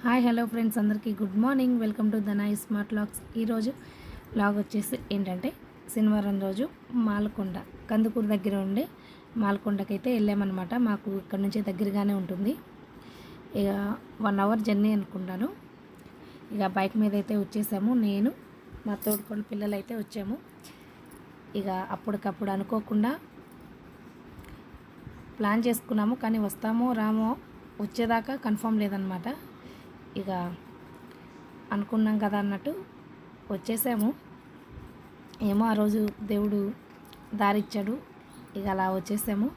Hi hello friends అందరికీ good morning. Welcome to the smart logs ఈరోజు log వచ్చేసి ఏంటంటే శనివారం రోజు మాలకొండ కందుకూరు దగ్గర ఉండే మాల్కొండకైతే వెళ్ళామన్నమాట. మాకు ఇక్కడ నుంచి దగ్గరగానే ఉంటుంది. ఇక వన్ అవర్ జర్నీ అనుకుంటాను. ఇక బైక్ మీద అయితే వచ్చేసాము. నేను మా తోడుకోళ్ళ పిల్లలు అయితే వచ్చాము. ఇక అప్పటికప్పుడు అనుకోకుండా ప్లాన్ చేసుకున్నాము కానీ వస్తామో రామో వచ్చేదాకా కన్ఫామ్ లేదనమాట ఇక అనుకున్నాం కదా అన్నట్టు వచ్చేసాము. ఏమో ఆ రోజు దేవుడు దారిచ్చాడు. ఇక అలా వచ్చేసాము.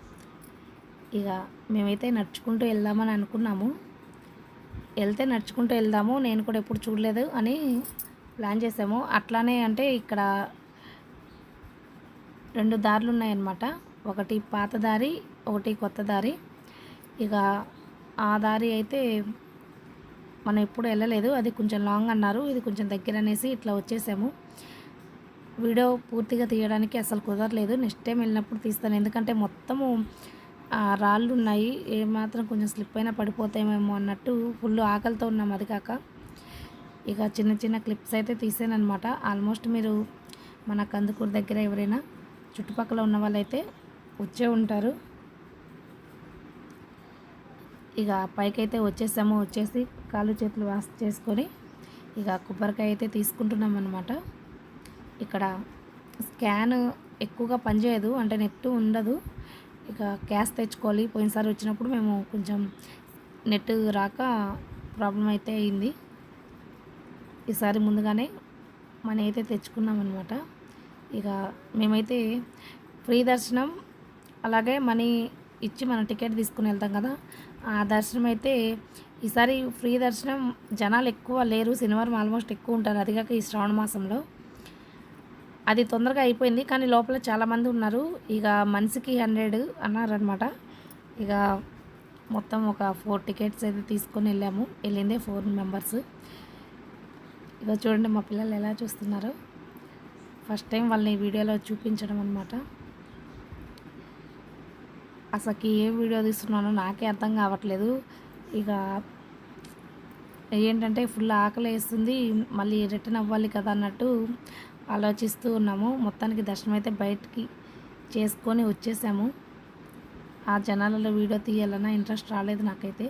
ఇక మేమైతే నడుచుకుంటూ వెళ్దామని అనుకున్నాము. వెళ్తే నడుచుకుంటూ వెళ్దాము నేను కూడా ఎప్పుడు చూడలేదు అని ప్లాన్ చేసాము. అట్లానే అంటే ఇక్కడ రెండు దారులు ఉన్నాయన్నమాట. ఒకటి పాత దారి ఒకటి కొత్త దారి. ఇక ఆ దారి అయితే మనం ఎప్పుడు వెళ్ళలేదు. అది కొంచెం లాంగ్ అన్నారు. ఇది కొంచెం దగ్గర అనేసి ఇట్లా వచ్చేసాము. వీడియో పూర్తిగా తీయడానికి అసలు కుదరలేదు. నెక్స్ట్ టైం వెళ్ళినప్పుడు తీస్తాను. ఎందుకంటే మొత్తము రాళ్ళు ఉన్నాయి. ఏమాత్రం కొంచెం స్లిప్ అయినా పడిపోతామేమో అన్నట్టు ఫుల్ ఆకలితో ఉన్నాం అది కాక. ఇక చిన్న చిన్న క్లిప్స్ అయితే తీసాను అనమాట ఆల్మోస్ట్ మీరు మన కందుకూరు దగ్గర ఎవరైనా చుట్టుపక్కల ఉన్న వాళ్ళైతే వచ్చే ఉంటారు. ఇక పైకైతే వచ్చేసాము. వచ్చేసి కాళ్ళు చేతులు వాష్ చేసుకొని ఇక కొబ్బరికాయ అయితే తీసుకుంటున్నాం అనమాట ఇక్కడ స్కాన్ ఎక్కువగా పనిచేయదు అంటే నెట్ ఉండదు. ఇక క్యాష్ తెచ్చుకోవాలి. పోయినసారి వచ్చినప్పుడు మేము కొంచెం నెట్ రాక ప్రాబ్లం అయితే అయింది. ఈసారి ముందుగానే మనీ అయితే తెచ్చుకున్నామన్నమాట ఇక మేమైతే ఫ్రీ దర్శనం అలాగే మనీ ఇచ్చి మనం టికెట్ తీసుకుని వెళ్తాం కదా. ఆ దర్శనం అయితే ఈసారి ఫ్రీ దర్శనం జనాలు ఎక్కువ లేరు శనివారం ఆల్మోస్ట్ ఎక్కువ ఉంటారు అది కాక ఈ శ్రావణ మాసంలో. అది తొందరగా అయిపోయింది కానీ లోపల చాలామంది ఉన్నారు ఇక మనిషికి హండ్రెడ్ అన్నారనమాట ఇక మొత్తం ఒక ఫోర్ టికెట్స్ అయితే తీసుకొని వెళ్ళాము వెళ్ళిందే ఫోర్ మెంబర్స్. ఇక చూడండి మా పిల్లలు ఎలా చూస్తున్నారు. ఫస్ట్ టైం వాళ్ళని వీడియోలో చూపించడం అనమాట అసలుకి ఏ వీడియో తీస్తున్నానో నాకే అర్థం కావట్లేదు. ఇక ఏంటంటే ఫుల్ ఆకలి వేస్తుంది మళ్ళీ రిటర్న్ అవ్వాలి కదా అన్నట్టు ఆలోచిస్తూ ఉన్నాము. మొత్తానికి దర్శనం అయితే బయటికి చేసుకొని వచ్చేసాము. ఆ జనాలలో వీడియో తీయాలన్నా ఇంట్రెస్ట్ రాలేదు నాకైతే.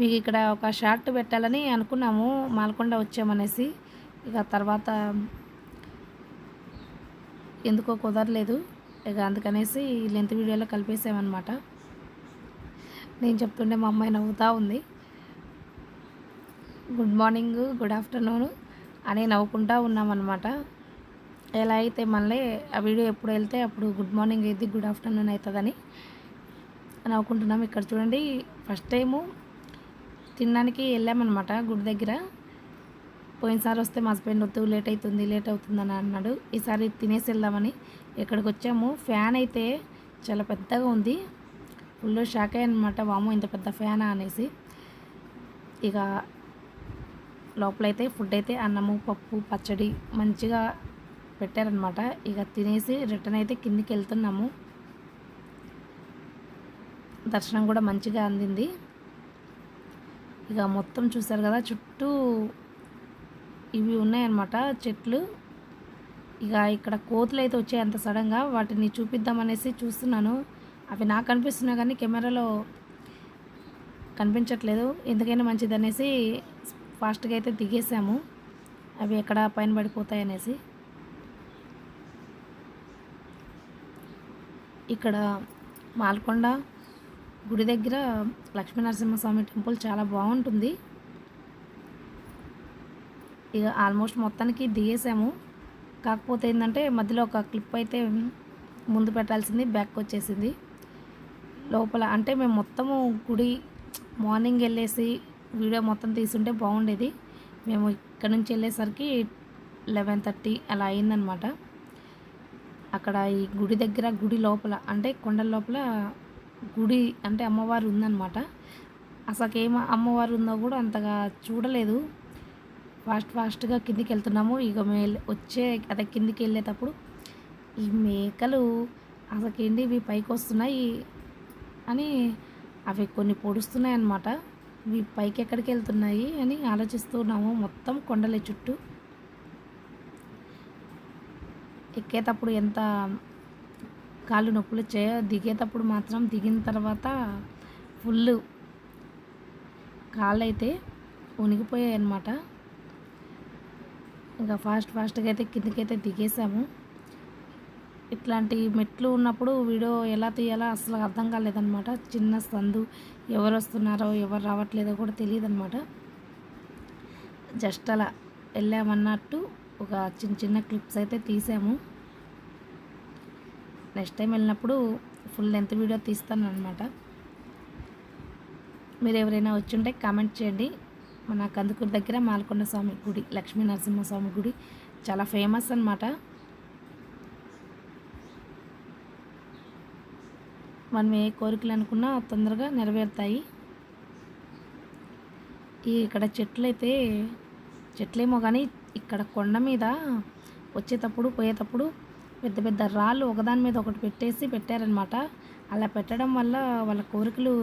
మీకు ఇక్కడ ఒక షార్ట్ పెట్టాలని అనుకున్నాము మాల్కొండ వచ్చామనేసి. ఇక తర్వాత ఎందుకో కుదరలేదు. ఇక అందుకనేసి లెంత్ వీడియోలో కలిపేసామన్నమాట. నేను చెప్తుంటే మా అమ్మాయి నవ్వుతూ ఉంది. గుడ్ మార్నింగ్ గుడ్ ఆఫ్టర్నూన్ అని నవ్వుకుంటూ ఉన్నామన్నమాట. ఎలా అయితే మళ్ళీ ఆ వీడియో ఎప్పుడు వెళ్తే అప్పుడు గుడ్ మార్నింగ్ అయితే గుడ్ ఆఫ్టర్నూన్ అవుతుందని నవ్వుకుంటున్నాం. ఇక్కడ చూడండి ఫస్ట్ టైము తినడానికి వెళ్ళామన్నమాట గుడి దగ్గర. పోయినసారి వస్తే మా హస్బెండ్ వద్దు లేట్ అవుతుంది లేట్ అవుతుందని అన్నాడు. ఈసారి తినేసి వెళ్దామని ఇక్కడికి వచ్చాము. ఫ్యాన్ అయితే చాలా పెద్దగా ఉంది. ఫుల్ షాక్ అయ్యానమాట వాము ఇంత పెద్ద ఫ్యానా అనేసి. ఇక లోపలైతే ఫుడ్ అయితే అన్నము పప్పు పచ్చడి మంచిగా పెట్టారనమాట ఇక తినేసి రిటర్న్ అయితే కిందికి వెళ్తున్నాము. దర్శనం కూడా మంచిగా అందింది. ఇక మొత్తం చూసారు కదా చుట్టూ ఇవి ఉన్నాయన్నమాట చెట్లు. ఇక ఇక్కడ కోతులు అయితే వచ్చాయి అంత సడన్గా. వాటిని చూపిద్దామనేసి చూస్తున్నాను. అవి నాకు కనిపిస్తున్నా కానీ కెమెరాలో కనిపించట్లేదు. ఎందుకైనా మంచిది అనేసి ఫాస్ట్గా అయితే దిగేసాము. అవి ఎక్కడ పైన పడిపోతాయి అనేసి ఇక్కడ మాల్కొండ గుడి దగ్గర లక్ష్మీనరసింహస్వామి టెంపుల్ చాలా బాగుంటుంది. ఇక ఆల్మోస్ట్ మొత్తానికి దిగేసాము. కాకపోతే ఏంటంటే మధ్యలో ఒక క్లిప్ అయితే ముందు పెట్టాల్సింది బ్యాక్ వచ్చేసింది. లోపల అంటే మేము మొత్తము గుడి మార్నింగ్ వెళ్ళేసి వీడియో మొత్తం తీసుంటే బాగుండేది. మేము ఇక్కడ నుంచి వెళ్ళేసరికి లెవెన్ థర్టీ అలా అయిందనమాట అక్కడ ఈ గుడి దగ్గర గుడి లోపల అంటే కొండల లోపల గుడి అంటే అమ్మవారు ఉందన్నమాట. అసలు ఏం అమ్మవారు ఉందో కూడా అంతగా చూడలేదు. ఫాస్ట్ ఫాస్ట్గా కిందికి వెళ్తున్నాము. ఇక మే వచ్చే అదే కిందికి వెళ్ళేటప్పుడు ఈ మేకలు అసలుకేంటి ఇవి పైకి వస్తున్నాయి అని అవి కొన్ని పొడుస్తున్నాయి అన్నమాట ఇవి పైకి ఎక్కడికి వెళ్తున్నాయి అని ఆలోచిస్తున్నాము మొత్తం కొండలే చుట్టూ. ఎక్కేటప్పుడు ఎంత కాళ్ళు నొప్పులు వచ్చాయో దిగేటప్పుడు మాత్రం దిగిన తర్వాత ఫుల్ కాళ్ళు అయితే ఉనిగిపోయాయి అన్నమాట ఇంకా ఫాస్ట్ ఫాస్ట్గా అయితే కిందకైతే దిగేసాము. ఇట్లాంటి మెట్లు ఉన్నప్పుడు వీడియో ఎలా తీయాలో అసలు అర్థం కాలేదన్నమాట. చిన్న సందు ఎవరు వస్తున్నారో ఎవరు రావట్లేదో కూడా తెలియదు అనమాట జస్ట్ అలా వెళ్ళామన్నట్టు ఒక చిన్న చిన్న క్లిప్స్ అయితే తీసాము. నెక్స్ట్ టైం వెళ్ళినప్పుడు ఫుల్ లెంత్ వీడియో తీస్తాను అనమాట మీరు ఎవరైనా వచ్చి ఉంటే కామెంట్ చేయండి. మన కందుకూరు దగ్గర మాలకొండ స్వామి గుడి లక్ష్మీ నరసింహస్వామి గుడి చాలా ఫేమస్ అనమాట మనం ఏ కోరికలు అనుకున్నా తొందరగా నెరవేరుతాయి. ఈ ఇక్కడ చెట్లు అయితే చెట్లేమో కానీ ఇక్కడ కొండ మీద వచ్చేటప్పుడు పోయేటప్పుడు పెద్ద పెద్ద రాళ్ళు ఒకదాని మీద ఒకటి పెట్టేసి పెట్టారనమాట అలా పెట్టడం వల్ల వాళ్ళ కోరికలు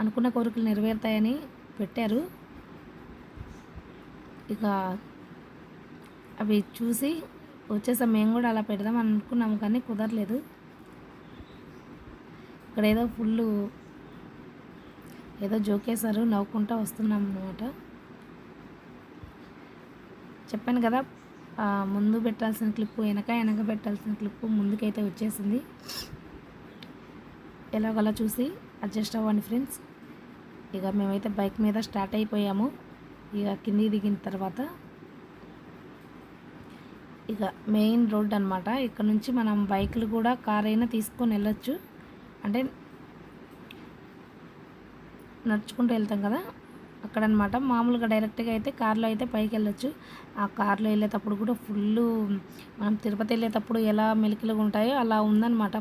అనుకున్న కోరికలు నెరవేరుతాయని పెట్టారు. ఇక అవి చూసి వచ్చేసాం మేము కూడా అలా పెడదాం అనుకున్నాము కానీ కుదరలేదు. ఇక్కడ ఏదో ఫుల్ ఏదో జోకేశారు నవ్వుకుంటా వస్తున్నాం అనమాట చెప్పాను కదా ముందు పెట్టాల్సిన క్లిప్పు వెనక వెనక పెట్టాల్సిన క్లిప్పు ముందుకైతే వచ్చేసింది. ఎలాగలా చూసి అడ్జస్ట్ అవ్వండి ఫ్రెండ్స్. ఇక మేమైతే బైక్ మీద స్టార్ట్ అయిపోయాము. ఇక కిందికి దిగిన తర్వాత ఇక మెయిన్ రోడ్ అనమాట ఇక్కడ నుంచి మనం బైకులు కూడా కార్ అయినా తీసుకొని వెళ్ళొచ్చు. అంటే నడుచుకుంటూ వెళ్తాం కదా? అక్కడ అనమాట మామూలుగా డైరెక్ట్గా అయితే కార్లో అయితే పైకి వెళ్ళొచ్చు. ఆ కార్లో వెళ్ళేటప్పుడు కూడా ఫుల్ మనం తిరుపతి వెళ్ళేటప్పుడు ఎలా మెలికలుగా ఉంటాయో అలా ఉందన్నమాట.